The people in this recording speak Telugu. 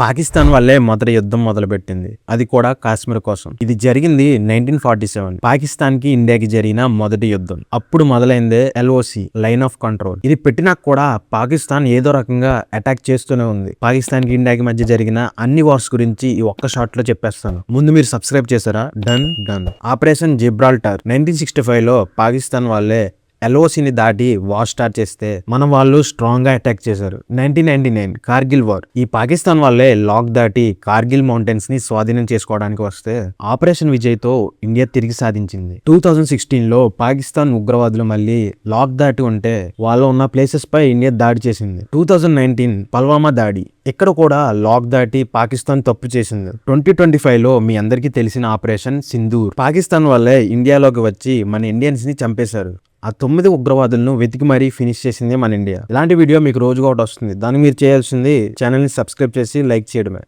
పాకిస్తాన్ వల్లే మొదటి యుద్ధం మొదలుపెట్టింది. అది కూడా కాశ్మీర్ కోసం. ఇది జరిగింది నైన్టీన్ ఫార్టీ సెవెన్. పాకిస్తాన్కి ఇండియాకి జరిగిన మొదటి యుద్ధం. అప్పుడు మొదలైందే ఎల్ఓసి లైన్ ఆఫ్ కంట్రోల్. ఇది పెట్టినా కూడా పాకిస్తాన్ ఏదో రకంగా అటాక్ చేస్తూనే ఉంది. పాకిస్తాన్కి ఇండియాకి మధ్య జరిగిన అన్ని వార్స్ గురించి ఈ ఒక్క షాట్లో చెప్పేస్తాను. ముందు మీరు సబ్స్క్రైబ్ చేశారా? Done done. Operation Gibraltar. Nineteen sixty ఫైవ్లో పాకిస్తాన్ వాళ్ళే ఎల్ఓసిని దాటి వార్ స్టార్ట్ చేస్తే మన వాళ్ళు స్ట్రాంగ్గా అటాక్ చేశారు. Nineteen ninety nine Kargil war. ఈ పాకిస్తాన్ వాళ్ళే లాక్ దాటి కార్గిల్ మౌంటైన్స్ని స్వాధీనం చేసుకోవడానికి వస్తే ఆపరేషన్ విజయ్తో ఇండియా తిరిగి సాధించింది. టూ థౌజండ్ సిక్స్టీన్లో పాకిస్తాన్ ఉగ్రవాదులు మళ్ళీ లాక్ దాటి ఉంటే వాళ్ళు ఉన్న ప్లేసెస్ పై ఇండియా దాడి చేసింది. టూ థౌజండ్ నైన్టీన్ పల్వామా దాడి. ఇక్కడ కూడా లాక్ దాటి పాకిస్తాన్ తప్పు చేసింది. ట్వంటీ ట్వంటీ ఫైవ్లో మీ అందరికీ తెలిసిన ఆపరేషన్ సింధూర్. పాకిస్తాన్ వాళ్ళే ఇండియాలోకి వచ్చి మన ఇండియన్స్ని చంపేశారు. ఆ తొమ్మిది ఉగ్రవాదులను వెతికి మరీ ఫినిష్ చేసింది మన ఇండియా. ఇలాంటి వీడియో మీకు రోజుగా ఒకటి వస్తుంది. దాన్ని మీరు చేయాల్సింది ఛానల్ని సబ్స్క్రైబ్ చేసి లైక్ చేయడమే.